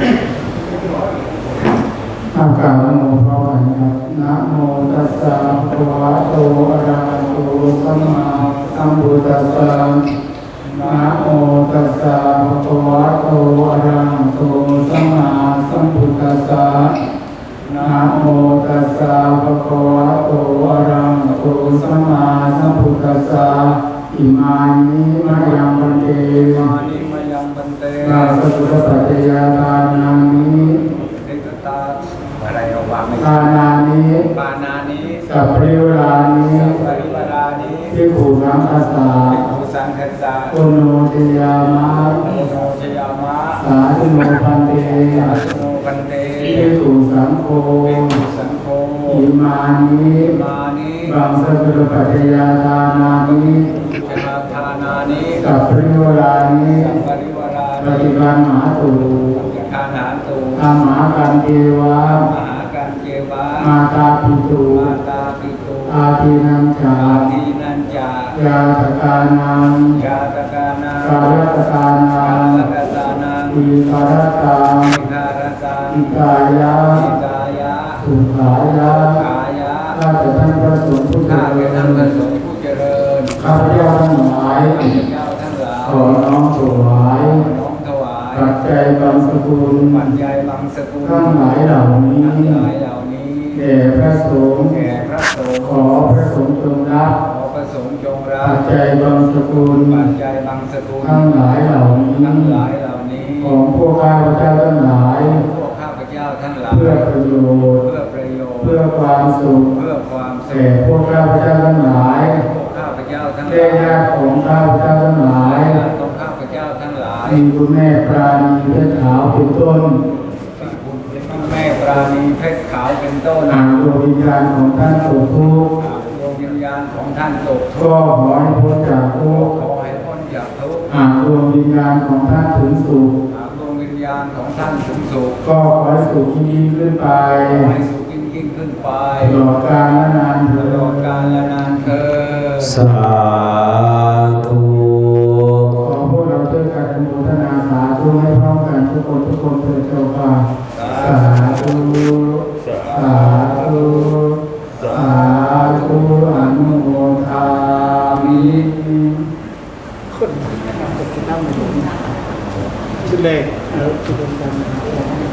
อากาศโมพระวันครับนะโมตัสสะภะวะโตอะระหะโตสัมมาสัมพุทธัสสะนะโมตัสสะภะวะโตอะระหะโตสัมมาสัมพุทธัสสะนะโมตัสสะภะวะโตอะระหะโตสัมมาสัมพุทธัสสะอิมานิมะยังพันเตมานิมะยังบันเตนาสตุตปัจจยาทานานิ เดกตาอะไรเอาวางไม่ ทานานิ ปานานิ สัพพริวรานิปริวารานิพิภูสังคสาภูสังคสาโอโนทยามะโอโนชยามะสาธุโนพันเตสาธุโนกันเตพิภูสังโฆภิกขุสังโฆอิมานิมานิบังสตุตปัจจยาทานานิชนาทานานิสัพพริวรานิสัมปริวาราปนิฏิบัติมหาตุทานาตุอาหากันเทวะมหาการ เจวะมาตาปิตุมาตาปิตุอาทินังจาอาทีนันจายาตกานังยาตกานากาลตกานักางลกตานังอิคารตังอิคารตังอิกายะอิกายะสุขายะกายะข้าแต่ท่านพระสงฆ์ผู้เจข้าริแต่ญท่านพระสงฆ์ผู้เจริญข้าพเจ้าทั้งหลายข้าพเจ้าทั้งหลายขอน้อมถวายน้อมถวายปัจจัยบางสกุลปัจจัยบางสกุลทั้งหลายเหล่านี้ แด่พระสงฆ์แก่พระสงฆ์ขอพระสงฆ์จงรับขอพระสงฆ์จงรัปับจจัยบางสกุลปัจจัยบางสกุลทั้งหลายเหล่านี้ทั้งหลายเหล่านี้ของพวกข้าพเจ้าทั้งหลาย พวกข้าพเจ้าทั้งหลาย เพื่อประโยชน์ เพื่อประโยชน์ เพื่อความสุขเพื่อความสุแก่ขพวกข้าพเจ้าทั้งหลายพวกข้าพเจ้าทั้งหและลายญาติของข้าพเจ้าทั้งหลายญาติของข้าพเจ้าทั้งหลาย มีคุณแม่ปราณีเพชรขาวเป็นต้นคุณแม่ป ราณีเพชรขาวเป็นต้นดวงวิญญาณของท่านตกทุกข์หากดวงวิญญาณของท่านตกทุกข์ก็ขอให้พ้นจากทุกข์ขอให้พ้นจากทุกข์หากดวงวิญญาณของท่านถึงสุขหากดวงวิญญาณของท่านถึงสุขก็ขอให้สุขยิ่งขึ้นไปขอให้สุขยิ่งขึ้นไปตลอดกาลนานเถิดตลอดกาลนานเถิดสาธุขอพวกเราช่วกันอนุโมทนาสาธุให้พร้อมกันทุกคนทุกคนเถิดเจ้าค่ะสาธุ ธุสาธุสาธุอนุโมทามิคนที่นั่งจะนั่งอยู่ชุดเลขแล้วชุดเดิก